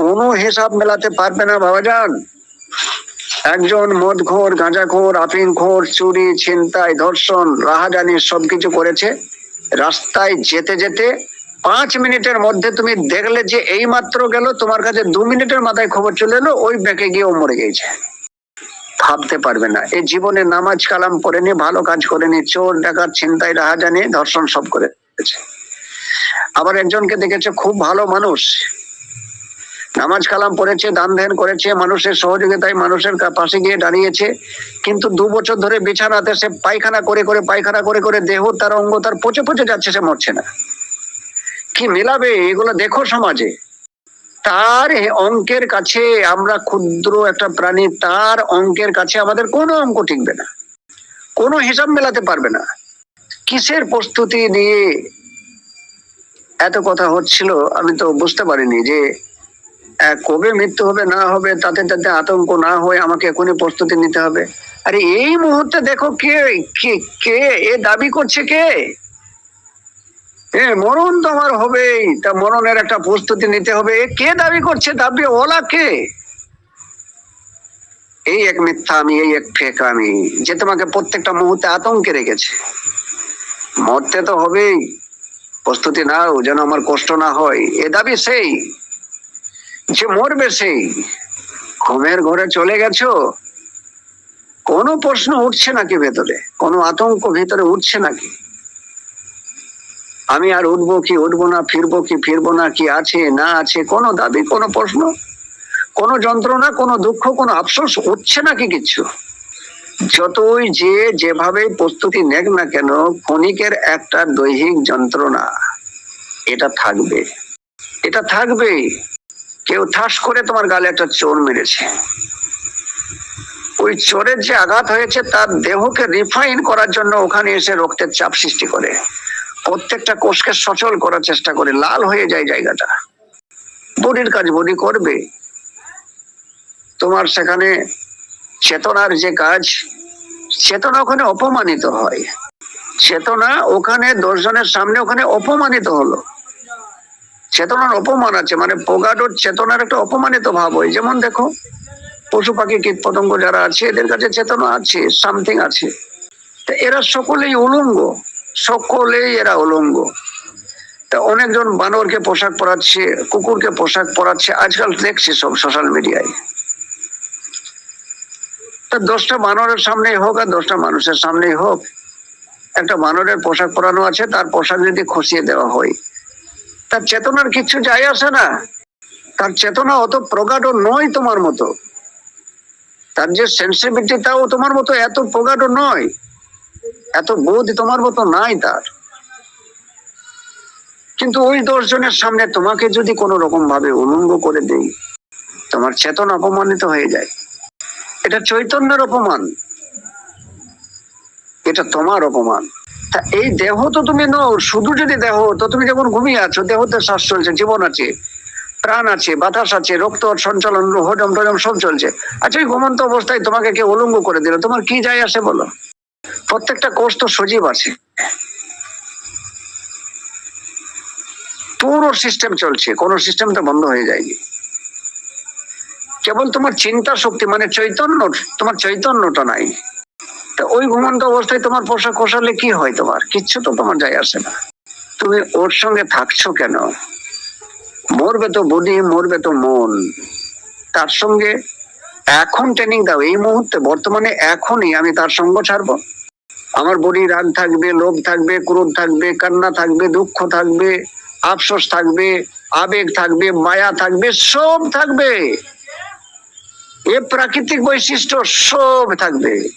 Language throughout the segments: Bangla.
কোনো হিসাব মেলাতে পারবে না, বাবা যান একজন মদখোর, গাঁজাখোর আফিংখোর চুরি, ছিনতাই, ধর্ষণ, রাহাজানি সবকিছু করেছে। রাস্তায় যেতে যেতে পাঁচ মিনিটের মধ্যে তুমি দেখলে যে এই মাত্র গেল, তোমার কাছে দু মিনিটের মাথায় খবর চলে এলো, ওই ব্যাংকে গিয়ে ও মরে গেছে ভাবতে পারবে না। এই জীবনে নামাজ কালাম পড়েনি ভালো কাজ করেনি চোর, ডাকাত, ছিনতাই, রাহাজানি, ধর্ষণ সব করেছে। আবার একজনকে দেখেছে, খুব ভালো মানুষ। নামাজ কালাম পড়েছে, দান ধ্যান করেছে, মানুষের সহযোগিতায় মানুষের পাশে গিয়ে দাঁড়িয়েছে। কিন্তু দু বছর ধরে বিছানাতে সে পায়খানা করে করে পায়খানা করে করে দেহ তার অঙ্গ তার পচে পচে যাচ্ছে, সে মরছে না। কি মেলাবে এগুলো দেখো সমাজে। তার অঙ্কের কাছে আমরা ক্ষুদ্র একটা প্রাণী, তার অঙ্কের কাছে আমাদের কোনো অঙ্ক টিকবে না। কোনো হিসাব মেলাতে পারবে না। কিসের প্রস্তুতি দিয়ে এত কথা হচ্ছিল আমি তো বুঝতে পারিনি যে কবে মৃত্যু হবে, না হবে, তাতে তাতে আতঙ্ক না হয়ে আমাকে এখনই প্রস্তুতি নিতে হবে। আরে, এই মুহূর্তে দেখো কে কে কে, এ দাবি করছে কে? এ মরণ তো আমার হবেই, তা মরণের একটা প্রস্তুতি নিতে হবে। কে দাবি করছে? দাবি ওলা কে? এই এক মিথ্যা আমি, এই এক ফেক আমি, যে তোমাকে প্রত্যেকটা মুহূর্তে আতঙ্কে রেখেছে। মরতে তো হবেই, প্রস্তুতি নাও, যেন আমার কষ্ট না হয়। এ দাবি সেই। যে মরবে সেই। ঘুমের ঘরে চলে গেছো? কোনো প্রশ্ন উঠছে নাকি ভেতরে? কোনো আতঙ্ক ভেতরে উঠছে নাকি? আমি আর উঠবো কি, উঠবো না, ফিরবো কি, ফিরবো না, কি আছে, না আছে, কোনো দাবি, কোনো প্রশ্ন? কোনো যন্ত্রণা, কোনো দুঃখ, কোনো আফসোস উঠছে নাকি কিচ্ছু? যতই যে যেভাবে প্রস্তুতি নেক না কেন, ক্ষণিকের একটা দৈহিক যন্ত্রণা, এটা থাকবে। এটা থাকবে কেউ ঠাস করে তোমার গালে একটা চোর মেরেছে। ওই চোরের যে আঘাত হয়েছে, তার দেহকে রিফাইন করার জন্য ওখানে এসে রক্তের চাপ সৃষ্টি করে। প্রত্যেকটা কোষকে সচল করার চেষ্টা করে, লাল হয়ে যায় জায়গাটা। বডির কাজ বডি করবে। তোমার সেখানে চেতনার যে কাজ, চেতনা ওখানে অপমানিত হয়। চেতনা ওখানে দশজনের সামনে ওখানে অপমানিত হলো। চেতনার অপমান আছে মানে পোগাডোর চেতনার একটা অপমানিত ভাব হয়। যেমন দেখো, পশু পাখি কীট পতঙ্গ যারা আছে, এদের কাছে চেতনা আছে সামথিং আছে। তা এরা সকলেই উলঙ্গ, সকলেই এরা উলঙ্গ। তা অনেকজন বানরকে পোশাক পরাচ্ছে, কুকুরকে পোশাক পরাচ্ছে, আজকাল দেখছি সব সোশ্যাল মিডিয়ায় তা দশটা বানরের সামনেই হোক আর দশটা মানুষের সামনেই হোক, একটা বানরের পোশাক পরানো আছে, তার পোশাক যদি খসিয়ে দেওয়া হয় তার চেতনার কিছু যায় আসে না। তার চেতনা অত প্রগাঢ় নয় তোমার মতো। তার যে সেন্সিবিলিটি তাও তোমার মতো এত প্রগাঢ় নয়, এত বোধ তোমার মতো নাই তার। কিন্তু ওই দশজনের সামনে তোমাকে যদি কোনো রকম ভাবে উলঙ্গ করে দেই, তোমার চেতনা অপমানিত হয়ে যায়। এটা চৈতন্যের অপমান। এটা তোমার অপমান। এই দেহ তো তুমি নও, শুধু যদি দেহ, তো তুমি যেমন ঘুমিয়ে আছো, দেহতে শ্বাস চলছে, জীবন আছে, প্রাণ আছে, বাতাস আছে, রক্ত, সঞ্চালন হজম টজম সব চলছে। আচ্ছা এই ঘুমন্ত অবস্থায় তোমাকে কেউ উলঙ্গ করে দিল, তোমার কি যায় আসে বলো? প্রত্যেকটা কোষ তো সজীব আছে। পুরো সিস্টেম চলছে, কোন সিস্টেম তো বন্ধ হয়ে যায়নি। কেবল তোমার চিন্তা শক্তি মানে চৈতন্য তোমার চৈতন্যটা নাই। ওই ঘুমন্ত অবস্থায় তোমার পোশাক কোষালে কি হয় তোমার? কিচ্ছু তো তোমার যায় আসে না। তুমি ওর সঙ্গে থাকছো কেন? মরবে তো বডি মরবে তো মন। তার সঙ্গে এখন ট্রেনিং দাও। এই মুহূর্তে, বর্তমানে এখনই আমি তার সঙ্গ ছাড়বো। আমার বডি রাগ থাকবে, লোভ থাকবে, ক্রোধ থাকবে, কান্না থাকবে, দুঃখ থাকবে, আফসোস থাকবে, আবেগ থাকবে, মায়া থাকবে, সব থাকবে। এ প্রাকৃতিক বৈশিষ্ট্য সব থাকবে।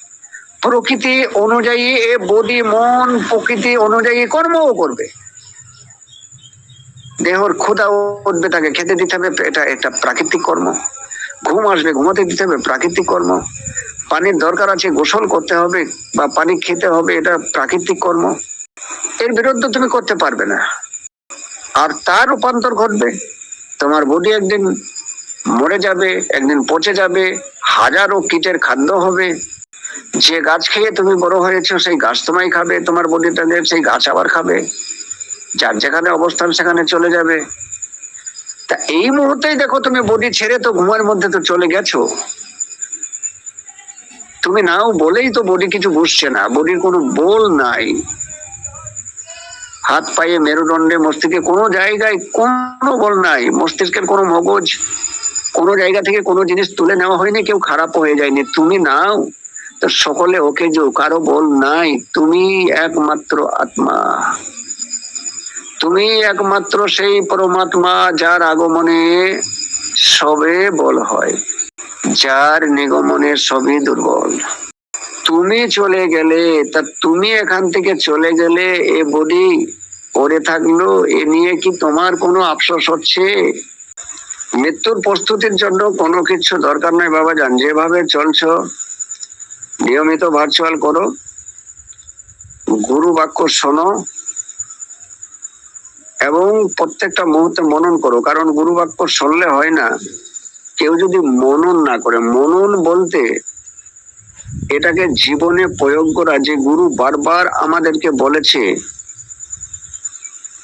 প্রকৃতি অনুযায়ী এ বডি, মন, প্রকৃতি অনুযায়ী কর্মও করবে। দেহর ক্ষুধা উঠবে, তাকে খেতে দিতে হবে, এটা একটা প্রাকৃতিক কর্ম। ঘুম আসবে, ঘুমাতে দিতে হবে, প্রাকৃতিক কর্ম। পানির দরকার আছে, গোসল করতে হবে বা পানি খেতে হবে, এটা প্রাকৃতিক কর্ম। এর বিরুদ্ধে তুমি করতে পারবে না। আর তার রূপান্তর ঘটবে। তোমার বডি একদিন মরে যাবে, একদিন পচে যাবে, হাজারো কীটের খাদ্য হবে। যে গাছ খেয়ে তুমি বড় হয়েছো, সেই গাছ তোমায় খাবে, তোমার বডিটাকে সেই গাছ আবার খাবে। যার যেখানে অবস্থান সেখানে চলে যাবে। তা এই মুহূর্তেই দেখো তুমি বডি ছেড়ে তো ঘুমের মধ্যে তো চলে গেছো। তুমি নাও বলেই তো বডি কিছু বুঝছে না, বডির কোনো বল নাই। হাত পায়ে মেরুদণ্ডে মস্তিষ্কে কোনো জায়গায় কোনো বল নাই, মস্তিষ্কের কোনো মগজ কোনো জায়গা থেকে কোনো জিনিস তুলে নেওয়া হয়নি, কেউ খারাপ হয়ে যায়নি। তুমি নাও। সকলে ওকে যে কারও বল নাই, তুমি একমাত্র আত্মা। তুমি একমাত্র সেই পরমাত্মা যার আগমনে সবে বল হয়, যার নিগমনে সবই দুর্বল। তুমি চলে গেলে, তা তুমি এখান থেকে চলে গেলে এ বডি পড়ে থাকল, এ নিয়ে কি তোমার কোনো আফসোস হচ্ছে? মৃত্যুর প্রস্তুতির জন্য কোনো কিছু দরকার নাই বাবা যান যেভাবে চলছো নিয়মিত ভার্চুয়াল করো। গুরু বাক্য শোনো। এবং প্রত্যেকটা মুহূর্তে মনন করো, কারণ গুরু বাক্য শুনলে হয় না। কেউ যদি মনন না করে, মনন বলতে এটাকে জীবনে প্রয়োগ করা, যে গুরু বারবার আমাদেরকে বলেছে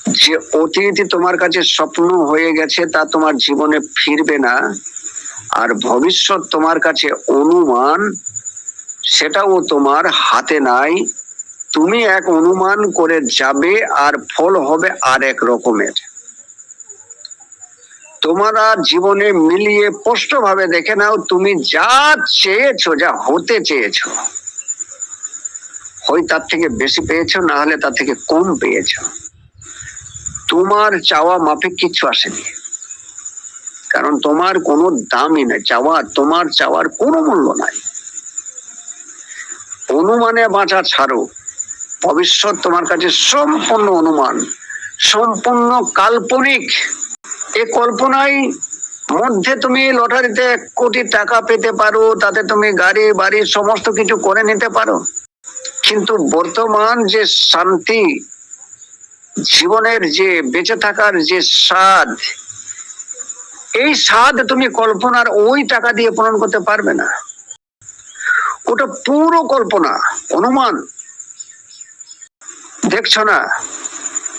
যে, অতীত তোমার কাছে স্বপ্ন হয়ে গেছে, তা তোমার জীবনে ফিরবে না। আর ভবিষ্যৎ তোমার কাছে অনুমান সেটাও তোমার হাতে নাই। তুমি এক অনুমান করে যাবে আর ফল হবে আর এক রকমের। তোমরা জীবনে মিলিয়ে স্পষ্ট ভাবে দেখে নাও তুমি যা চেয়েছো, যা হতে চেয়েছো, হয় তার থেকে বেশি পেয়েছ, না হলে তার থেকে কম পেয়েছ। তোমার চাওয়া মাফিক কিচ্ছু আসেনি। কারণ তোমার কোনো দামই নাই। চাওয়া, তোমার চাওয়ার কোনো মূল্য নাই। অনুমানে বাঁচা ছাড়ো। ভবিষ্যৎ তোমার কাছে সম্পূর্ণ অনুমান, সম্পূর্ণ কাল্পনিক। এ কল্পনায় মধ্যে তুমি লটারিতে এক কোটি টাকা পেতে পারো, তাতে তুমি গাড়ি, বাড়ি সমস্ত কিছু করে নিতে পারো। কিন্তু বর্তমান যে শান্তি, জীবনের যে বেঁচে থাকার যে স্বাদ, এই স্বাদ তুমি কল্পনার ওই টাকা দিয়ে পূরণ করতে পারবে না। ওটা পুরো কল্পনা, অনুমান। দেখছ না?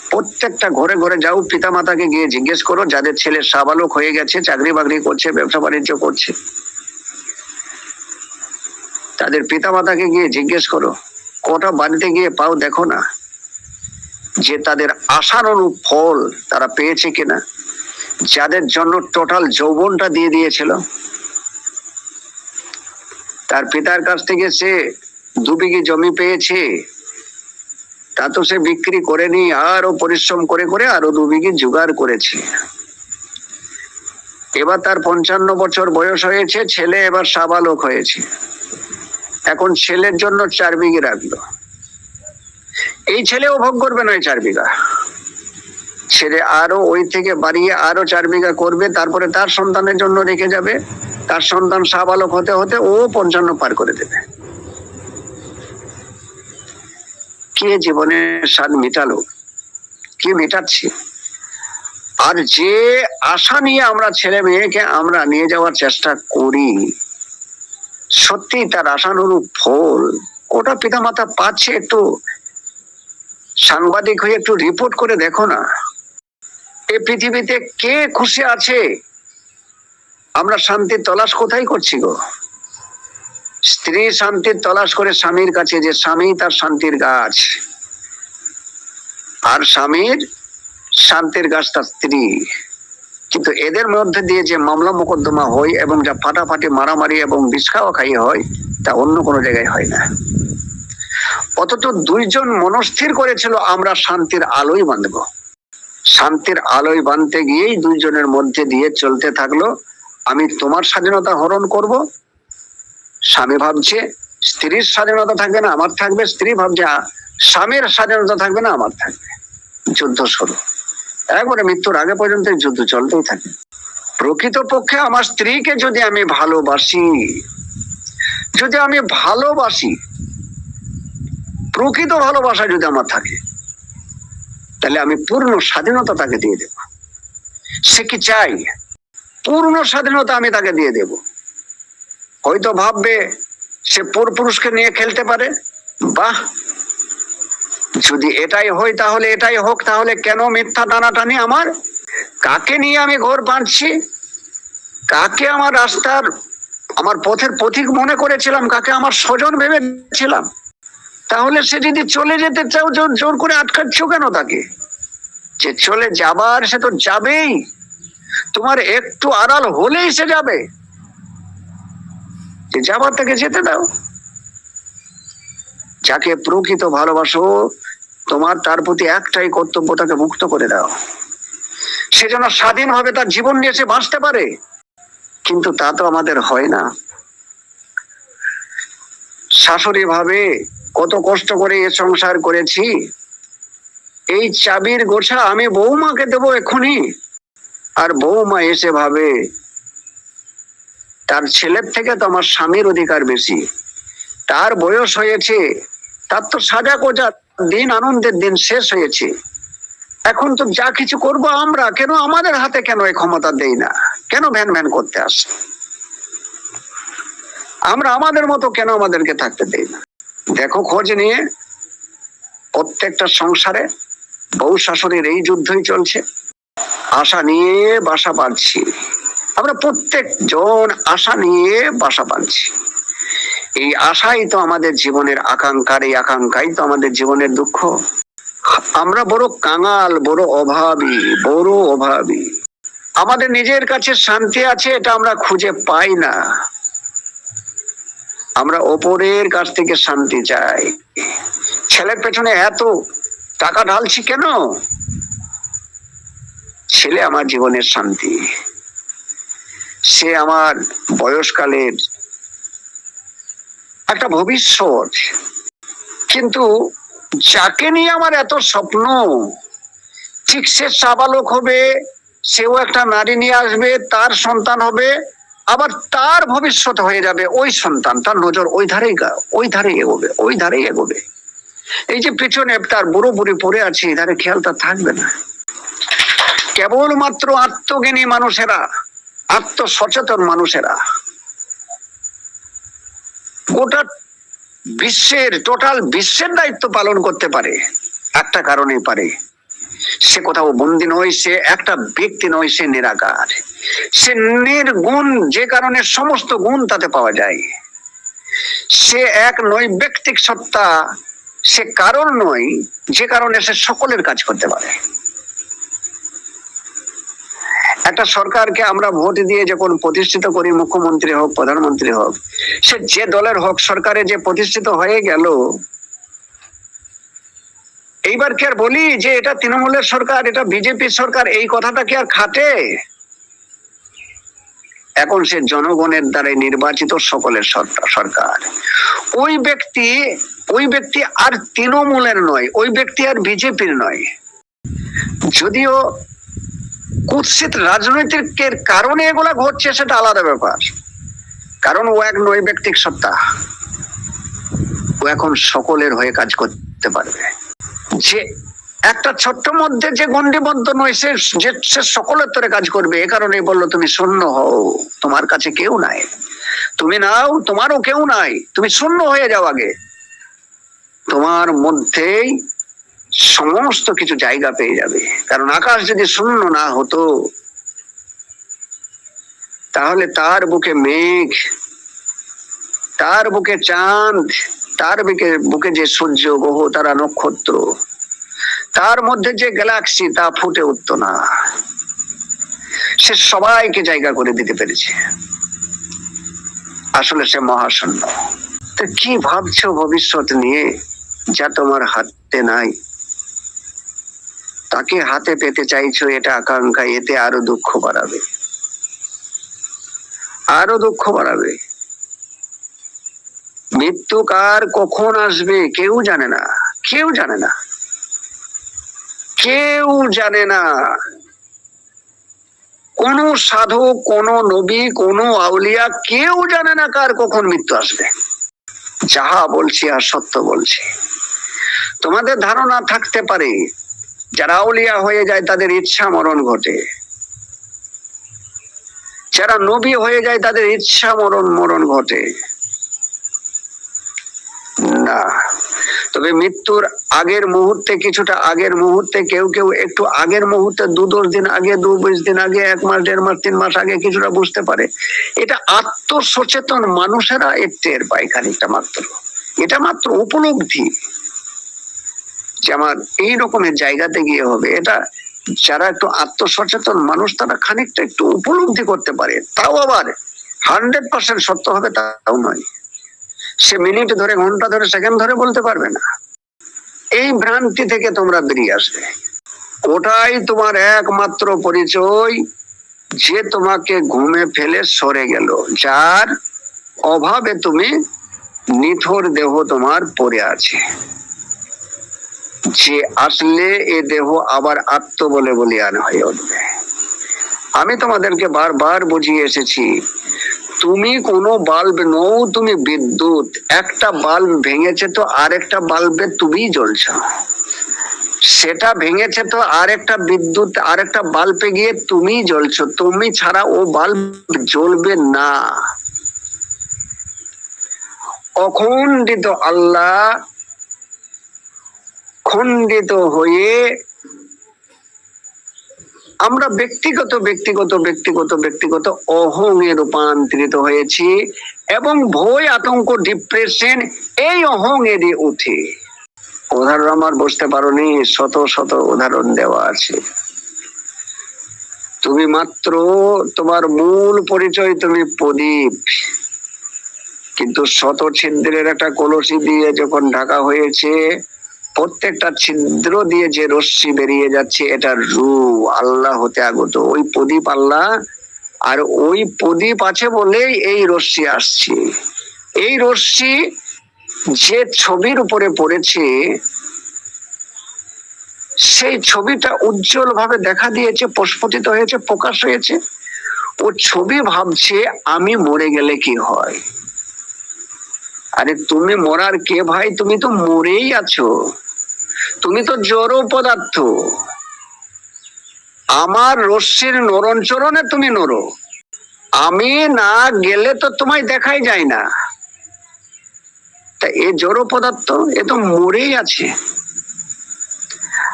প্রত্যেকটা ঘরে ঘরে যাও পিতা মাতাকে গিয়ে জিজ্ঞেস করো, যাদের ছেলে সাবালক হয়ে গেছে, চাকরি বাকরি করছে, ব্যবসা বাণিজ্য করছে। তাদের পিতা মাতাকে গিয়ে জিজ্ঞেস করো, কটা বাড়িতে গিয়ে পাও দেখো না? যে তাদের আশানুরূপ ফল তারা পেয়েছে কিনা? যাদের জন্য টোটাল যৌবনটা দিয়ে দিয়েছিল? তার পিতার কাছ থেকে সে দু বিঘি জমি পেয়েছে। তা তো সে বিক্রি করেনি আরও পরিশ্রম করে করে আরও দু বিঘি জোগাড় করেছে। এবার তার পঞ্চান্ন বছর বয়স হয়েছে, ছেলে এবার সাবালক হয়েছে। এখন ছেলের জন্য চার বিঘি রাখল। এই ছেলেও ভোগ করবে না চার বিঘা। ছেলে আরও ওই থেকে বাড়িয়ে আরও চার বিঘা করবে, তারপরে তার সন্তানের জন্য রেখে যাবে। তার সন্তান সাবালক হতে হতে ও পঞ্চান্ন পার করে দেবে। কে জীবনের স্বাদ মেটালো? কে মেটাচ্ছে? আর যে আশা নিয়ে আমরা ছেলে মেয়েকে আমরা নিয়ে যাওয়ার চেষ্টা করি সত্যি তার আশানুরূপ ফল। ওটা পিতামাতা পাচ্ছে একটু সাংবাদিক হয়ে একটু রিপোর্ট করে দেখো না। এ পৃথিবীতে কে খুশি আছে? আমরা শান্তির তলাশ কোথায় করছি গো? স্ত্রী শান্তির তলাশ করে স্বামীর কাছে যে স্বামী তার শান্তির গাছ। আর স্বামীর শান্তির গাছ তার স্ত্রী। কিন্তু এদের মধ্যে দিয়ে যে মামলা মোকদ্দমা হয় এবং যা ফাটাফাটি মারামারি এবং বিষ খাওয়া খাই হয়, তা অন্য কোনো জায়গায় হয় না। অথচ দুইজন মনস্থির করেছিল, আমরা শান্তির আলোই বাঁধব। শান্তির আলোয় বাঁধতে গিয়েই দুইজনের মধ্যে দিয়ে চলতে থাকল আমি তোমার স্বাধীনতা হরণ করব। স্বামী ভাবছে, স্ত্রীর স্বাধীনতা থাকবে না, আমার থাকবে। স্ত্রী ভাবছে স্বামীর স্বাধীনতা থাকবে না, আমার থাকবে। যুদ্ধ শুরু। একবারে মৃত্যুর আগে পর্যন্ত যুদ্ধ চলতেই থাকে। প্রকৃতপক্ষে আমার স্ত্রীকে যদি আমি ভালোবাসি, যদি আমি ভালোবাসি, প্রকৃত ভালোবাসা যদি আমার থাকে, তাহলে আমি পূর্ণ স্বাধীনতা তাকে দিয়ে দেব। সে কি চাই পূর্ণ স্বাধীনতা আমি তাকে দিয়ে দেব। হয়তো ভাববে সে পুরুষকে নিয়ে খেলতে পারে। বাহ! যদি এটাই হয় তাহলে এটাই হোক, তাহলে কেন মিথ্যা টানাটানি আমার? কাকে নিয়ে আমি ঘর বাঁধছি? কাকে আমার রাস্তার, আমার পথের পথিক মনে করেছিলাম? কাকে আমার স্বজন ভেবেছিলাম? তাহলে সে যদি চলে যেতে চাও জোর করে আটকাচ্ছ কেন তাকে? যে চলে যাবার সে তো যাবেই। তোমার একটু আড়াল হলেই সে যাবে। যাবার তাকে যেতে দাও। যাকে প্রকৃত ভালোবাসো, তোমার তার প্রতি একটাই কর্তব্য তাকে মুক্ত করে দাও। সে যেন স্বাধীনভাবে তার জীবন নিয়ে সে বাঁচতে পারে। কিন্তু তা তো আমাদের হয় না। শাশুড়ি ভাবে কত কষ্ট করে এ সংসার করেছি। এই চাবির গোছা আমি বৌমাকে দেবো এক্ষুনি। আর বৌমা এসে ভাবে, তার ছেলের থেকে তো আমার স্বামীর অধিকার বেশি। তার বয়স হয়েছে, তার তো সাজা কোজা দিন আনন্দের দিন শেষ হয়েছে। এখন তো যা কিছু করব আমরা, কেন আমাদের হাতে কেন এই ক্ষমতা দেই না? কেন ভ্যান ভ্যান করতে আসে? আমরা আমাদের মতো কেন আমাদেরকে থাকতে দেই না? দেখো খোঁজ নিয়ে, প্রত্যেকটা সংসারে বউ শাশুড়ির এই যুদ্ধই চলছে। আশা নিয়ে বাসা বাঁধছি। আমরা প্রত্যেক জন আশা নিয়ে বাসা বাঁধছি। এই আশাই তো আমাদের জীবনের আকাঙ্ক্ষার, এই আকাঙ্ক্ষাই তো আমাদের জীবনের দুঃখ। আমরা বড় কাঙাল, বড় অভাবী বড় অভাবী। আমাদের নিজের কাছে শান্তি আছে, এটা আমরা খুঁজে পাই না। আমরা ওপরের কাছ থেকে শান্তি চাই। ছেলের পেছনে এত টাকা ঢালছি কেন? ছেলে আমার জীবনের শান্তি। সে আমার বয়সকালের একটা ভবিষ্যৎ। কিন্তু যাকে নিয়ে আমার এত স্বপ্ন, ঠিক সে সাবালক হবে, সেও একটা নারী নিয়ে আসবে, তার সন্তান হবে, আবার তার ভবিষ্যৎ হয়ে যাবে ওই সন্তান। তার নজর ওই ধারেই ওই ধারেই এগোবে, ওই ধারেই এগোবে। এই যে পিছনে তার বুড়ো বুড়ি পড়ে আছে এই ধারে খেয়াল তার থাকবে না। কেবলমাত্র আত্মজ্ঞানী মানুষেরা, আত্মসচেতন মানুষেরা। গোটা বিশ্বের টোটাল বিশ্বের দায়িত্ব পালন করতে পারে। একটা কারণে পারে। সে কোথাও বন্দি নয়, সে একটা ব্যক্তি নয়, সে নিরাকার। সে নির্গুণ, যে কারণে সমস্ত গুণ তাতে পাওয়া যায়। সে এক নৈব্যক্তিক সত্তা, সে কারণ নয়, যে কারণে সে সকলের কাজ করতে পারে। একটা সরকারকে আমরা ভোট দিয়ে যখন প্রতিষ্ঠিত করি, মুখ্যমন্ত্রী হোক, প্রধানমন্ত্রী হোক, সে যে দলের হোক, সরকারে যে প্রতিষ্ঠিত হয়ে গেল, এইবার কি আর বলি যে এটা তৃণমূলের সরকার, এটা বিজেপির সরকার, এই কথাটা কি আর খাটে? এখন সে জনগণের দ্বারা নির্বাচিত সকলের সরকার। ওই ব্যক্তি ওই ব্যক্তি আর তৃণমূলের নয়, ওই ব্যক্তি আর বিজেপির নয়। যদিও কুৎসিত রাজনৈতিকের কারণে এগুলা ঘটছে, সেটা আলাদা ব্যাপার। কারণ ও এক নৈব্যক্তিক সত্তা। ও এখন সকলের হয়ে কাজ করতে পারবে। যে একটা ছোট্ট মধ্যে যে গন্ডিবদ্ধ নয়, সে যে সে সকলের তরে কাজ করবে, এ কারণে বলল, তুমি শূন্য হও, তোমার কাছে কেউ নাই। তুমি নাও, তোমারও কেউ নাই। তুমি শূন্য হয়ে যাও আগে। তোমার মধ্যেই সমস্ত কিছু জায়গা পেয়ে যাবে। কারণ আকাশ যদি শূন্য না হতো, তাহলে তার বুকে মেঘ, তার বুকে চাঁদ, তার বুকে বুকে যে সূর্য, গ্রহ, তারা নক্ষত্র, তার মধ্যে যে গ্যালাক্সি তা ফুটে উঠতো না। সে সবাইকে জায়গা করে দিতে পেরেছে। আসলে সে মহাশূন্য। তো কি ভাবছ ভবিষ্যৎ নিয়ে? যা তোমার হাতে নাই। তাকে হাতে পেতে চাইছো এটা আকাঙ্ক্ষা, এতে আরও দুঃখ বাড়াবে। আরও দুঃখ বাড়াবে। মৃত্যু কার কখন আসবে কেউ জানে না, কেউ জানে না। কেউ জানে না। কোন সাধু কোন নবী, কোন আউলিয়া কেউ জানে না কার কখন মৃত্যু আসবে। যাহা বলছি আর সত্য বলছি। তোমাদের ধারণা থাকতে পারে যারা আউলিয়া হয়ে যায়, তাদের ইচ্ছা মরণ ঘটে। যারা নবী হয়ে যায়, তাদের ইচ্ছা মরণ মরণ ঘটে। না। তবে মৃত্যুর আগের মুহূর্তে, কিছুটা আগের মুহূর্তে, কেউ কেউ একটু আগের মুহূর্তে, দু দশ দিন আগে, দু বিশ দিন আগে, এক মাস, দেড় মাস, তিন মাস আগে কিছুটা বুঝতে পারে। এটা আত্মসচেতন মানুষেরা এর টের পায় খানিকটা মাত্র। এটা মাত্র উপলব্ধি। যে আমার এই রকমের জায়গাতে গিয়ে হবে, এটা যারা একটু আত্মসচেতন মানুষ, তারা খানিকটা একটু উপলব্ধি করতে পারে। তাও আবার হান্ড্রেড পার্সেন্ট সত্য হবে তাও নয়। সে মিনিট ধরে, ঘণ্টা ধরে, সেকেন্ড ধরে বলতে পারবে না। এই ভ্রান্তি থেকে তোমরা বেরিয়ে আসবে। ওটাই তোমার একমাত্র পরিচয় যে তোমাকে ঘুমে ফেলে সরে গেল, যার অভাবে তুমি নিথর দেহ তোমার পড়ে আছে। যে আসলে এ দেহ আবার আত্ম বলে বলিয়ান হয়ে উঠবে। আমি তোমাদেরকে বারবার বুঝিয়ে এসেছি, তুমি কোনো বাল্ব নও, তুমি বিদ্যুৎ। একটা বাল্ব ভেঙেছে তো আরেকটা বাল্বে তুমি জ্বলছ। সেটা ভেঙেছে তো আরেকটা বিদ্যুৎ, আরেকটা বাল্বে গিয়ে তুমি জ্বলছো। তুমি ছাড়া ও বাল্ব জ্বলবে না। অখণ্ডিত আল্লাহ খণ্ডিত হয়ে আমরা ব্যক্তিগত ব্যক্তিগত ব্যক্তিগত ব্যক্তিগত অহংয়ে রূপান্তরিত হয়েছি এবং ভয়, আতঙ্ক ডিপ্রেশন এই অহংয়েরই উঠে। উদাহরণ আমার বুঝতে পারোনি, শত শত উদাহরণ দেওয়া আছে। তুমি মাত্র তোমার মূল পরিচয় তুমি প্রদীপ। কিন্তু শত ছিদ্রের একটা কলসি দিয়ে যখন ঢাকা হয়েছে প্রত্যেকটা ছিদ্র দিয়ে যে রশ্মি বেরিয়ে যাচ্ছে, এটা রু আল্লাহ হতে আগত। ওই প্রদীপ আল্লাহ, আর ওই প্রদীপ আছে বলেই এই রশ্মি আসছে। এই রশ্মি যে ছবির উপরে পড়েছে, সেই ছবিটা উজ্জ্বল ভাবে দেখা দিয়েছে, প্রস্ফুটিত হয়েছে, প্রকাশ হয়েছে। ও ছবি ভাবছে, আমি মরে গেলে কি হয়? আরে তুমি মরার কে ভাই? তুমি তো মরেই আছো। তুমি তো জড় পদার্থ। আমার রশ্মির নরণচরণে তুমি নড়ো আমি না গেলে তো তোমায় দেখাই যায় না। তা এ জড় পদার্থ, এ তো মরেই আছে।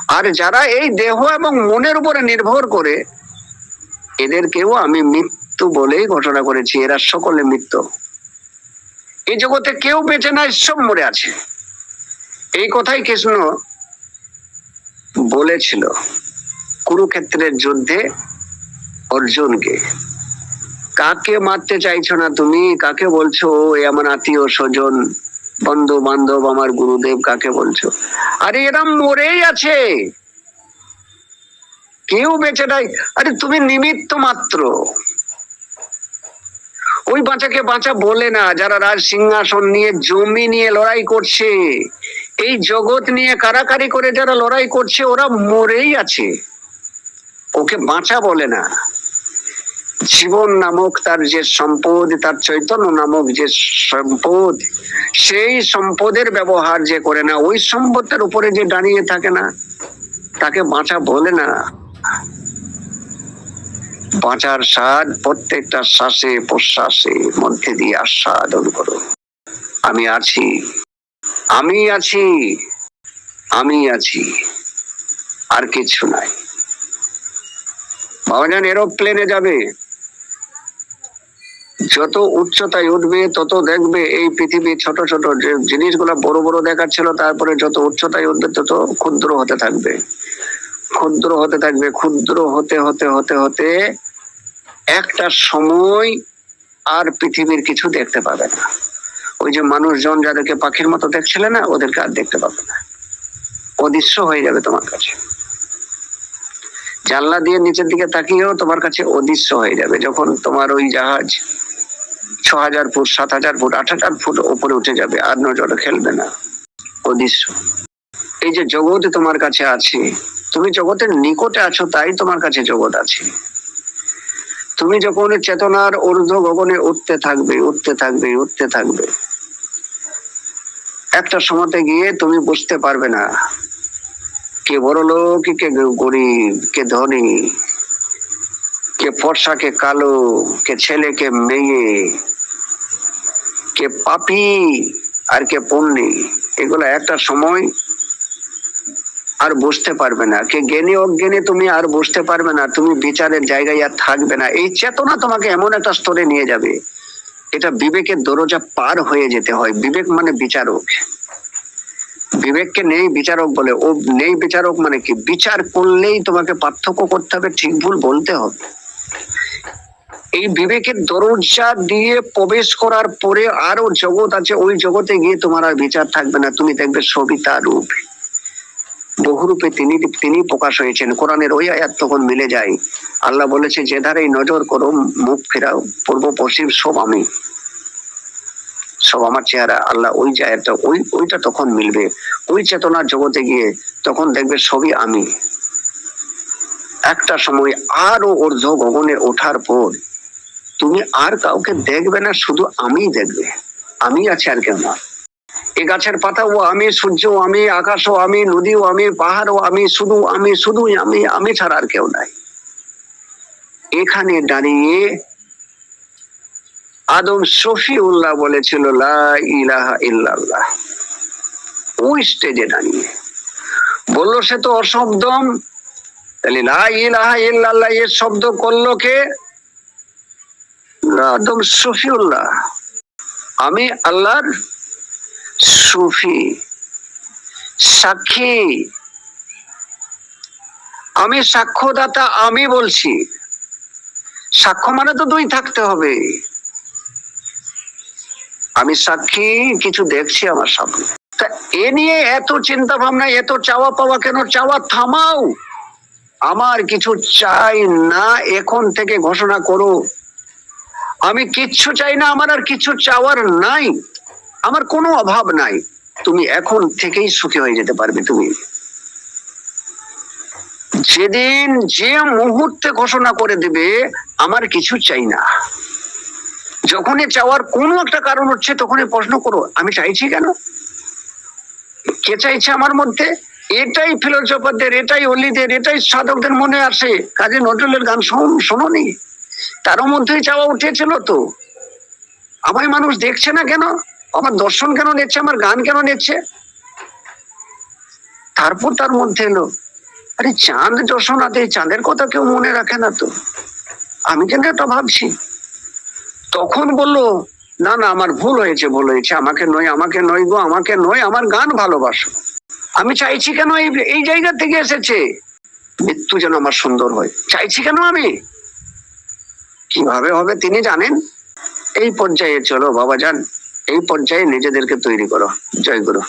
আর যারা এই দেহ এবং মনের উপরে নির্ভর করে, এদেরকেও আমি মৃত্যু বলেই ঘটনা করেছি। এরা সকলে মৃত্যু। এই জগতে কেউ বেঁচে নাই, সব মরে আছে। এই কথাই কৃষ্ণ বলেছিল কুরুক্ষেত্রের যুদ্ধে অর্জুনকে। কাকে মারতে চাইছো না তুমি? কাকে বলছো এ আমার আত্মীয়, স্বজন, বন্ধু, বান্ধব, আমার গুরুদেব, কাকে বলছো? আরে, এরা মরেই আছে। কেউ বেঁচে নাই। আরে, তুমি নিমিত্ত মাত্র। ওই বাঁচাকে বাঁচা বলে না, যারা রাজ সিংহাসন নিয়ে জমি নিয়ে লড়াই করছে। এই জগৎ নিয়ে কারাকারি করে যারা লড়াই করছে, ওরা মরেই আছে। ওকে বাঁচা বলে না। জীবন নামক তার যে সম্পদ, তার চৈতন্য নামক যে সম্পদ, সেই সম্পদের ব্যবহার যে করে না, ওই সম্পদের উপরে যে দাঁড়িয়ে থাকে না, তাকে বাঁচা বলে না। বাঁচার স্বাদ প্রত্যেকটা শ্বাসে প্রশ্বাসে মধ্যে দিয়ে আস্বাদন করো আমি আছি। আমি আছি। আমি আছি। আর কিছু নাই। বাবাজান এরোপ্লেনে যাবে। যত উচ্চতায় উঠবে, তত দেখবে এই পৃথিবী ছোট ছোট যে জিনিসগুলো বড় বড় দেখাচ্ছিল, তারপরে যত উচ্চতায় উঠবে, তত ক্ষুদ্র হতে থাকবে। ক্ষুদ্র হতে থাকবে। ক্ষুদ্র হতে হতে হতে হতে একটা সময় আর পৃথিবীর কিছু দেখতে পাবে না। ওই যে মানুষজন যাদেরকে পাখির মতো দেখছিলে না, ওদেরকে আর দেখতে পাবে না। অদৃশ্য হয়ে যাবে তোমার কাছে। জানলা দিয়ে নিচের দিকে তাকিয়েও তোমার কাছে অদৃশ্য হয়ে যাবে। যখন তোমার ওই জাহাজ ছ হাজার ফুট সাত হাজার ফুট আট হাজার ফুট উপরে উঠে যাবে, আর নজরে খেলবে না। অদৃশ্য। এই যে জগৎ তোমার কাছে আছে, তুমি জগতের নিকটে আছো, তাই তোমার কাছে জগৎ আছে। তুমি যখন চেতনার ঊর্ধ্ব গগনে উঠতে থাকবে উঠতে থাকবে উঠতে থাকবে, একটা সময়তে গিয়ে তুমি বুঝতে পারবে না, কে বড় লোক, কে গরিব, কে ধনী, কে ফর্সা, কে কালো, কে ছেলে, কে মেয়ে, কে পাপি আর কে পুণ্যি। এগুলো একটা সময় আর বুঝতে পারবে না। কে জ্ঞানী অজ্ঞানী তুমি আর বুঝতে পারবে না, তুমি বিচারের জায়গায় আর থাকবে না। এই চেতনা তোমাকে এমন একটা স্তরে নিয়ে যাবে, এটা বিবেকের দরজা পার হয়ে যেতে হয়। বিবেক মানে বিচারক। বিবেককে নেই বিচারক বলে, ও নেই বিচারক মানে কি? বিচার করলেই তোমাকে পার্থক্য করতে হবে, ঠিক ভুল বলতে হবে। এই বিবেকের দরজা দিয়ে প্রবেশ করার পরে আরও জগৎ আছে, ওই জগতে গিয়ে তোমার আর বিচার থাকবে না। তুমি দেখবে সবিতা রূপ। বহুরূপে তিনি তিনি প্রকাশ হয়েছেন। কোরআনের ওই আয়াত তখন মিলে যায়। আল্লাহ বলেছে, যে ধারেই নজর করো, মুখ ফেরাও, পূর্ব পশ্চিম সব আমি। সব আমার চেহারা। আল্লাহ ওই জায়গাটা ওই ওইটা তখন মিলবে। ওই চেতনার জগতে গিয়ে তখন দেখবে সবই আমি। একটা সময় আরও ঊর্ধ্ব গগনে ওঠার পর তুমি আর কাউকে দেখবে না, শুধু আমিই দেখবে। আমি আছি আর কেউ না। এই গাছের পাতাও আমি সূর্য আমি, আকাশও আমি, নদীও আমি, পাহাড়ও আমি, শুধু আমি, শুধুই আমি আমি ছাড়া আর কেউ নাই। এখানে দাঁড়িয়ে আদম শফি উল্লাহ বলেছিল ইলাহা ইল্লাল্লাহ। ওই স্টেজে দাঁড়িয়ে। বলল, সে তো অশব্দম। তাহলে, লা ইলাহা ইল্লাল্লাহ এর শব্দ করল কে? আদম শফিউল্লাহ। আমি আল্লাহর সুফি, সাক্ষী। আমি সাক্ষ্যদাতা, আমি বলছি। সাক্ষ্য মানে তো দুই থাকতে হবে। আমি সাক্ষী, কিছু দেখছি আমার সামনে। তা এ নিয়ে এত চিন্তা ভাবনা এত চাওয়া পাওয়া কেন? চাওয়া থামাও। আমার কিছু চাই না, এখন থেকে ঘোষণা করো। আমি কিচ্ছু চাই না, আমার আর কিছু চাওয়ার নাই। আমার কোনো অভাব নাই। তুমি এখন থেকেই সুখী হয়ে যেতে পারবে তুমি। যেদিন যে মুহূর্তে ঘোষণা করে দেবে, আমার কিছু চাই না। যখনই চাওয়ার কোনো একটা কারণ হচ্ছে, তখনই প্রশ্ন করো, আমি চাইছি কেন? কে চাইছে আমার মধ্যে? এটাই ফিলোসফারদের, এটাই অলিদের, এটাই সাধকদের মনে আসে। কাজে নজরুলের গান শোন- তারও মধ্যেই চাওয়া উঠেছিল তো। আমায় মানুষ দেখছে না কেন? আমার দর্শন কেন নিচ্ছে? আমার গান কেন নিচ্ছে? তারপর তার মধ্যে এলো, আরে চাঁদ দর্শন আছে চাঁদের কথা কেউ মনে রাখে না তো। আমি কেন এটা ভাবছি? তখন বলল, না না, আমার ভুল হয়েছে ভুল হয়েছে। আমাকে নয় আমাকে নয় গো, আমাকে নয়, আমার গান ভালোবাসো। আমি চাইছি কেন এই এই জায়গা থেকে এসেছে? মৃত্যু যেন আমার সুন্দর হয়। চাইছি কেন আমি? কীভাবে হবে তিনি জানেন? এই পর্যায়ে চলো, বাবা যান। এই পর্যায়ে নিজেদেরকে তৈরি করো জয় গুরু।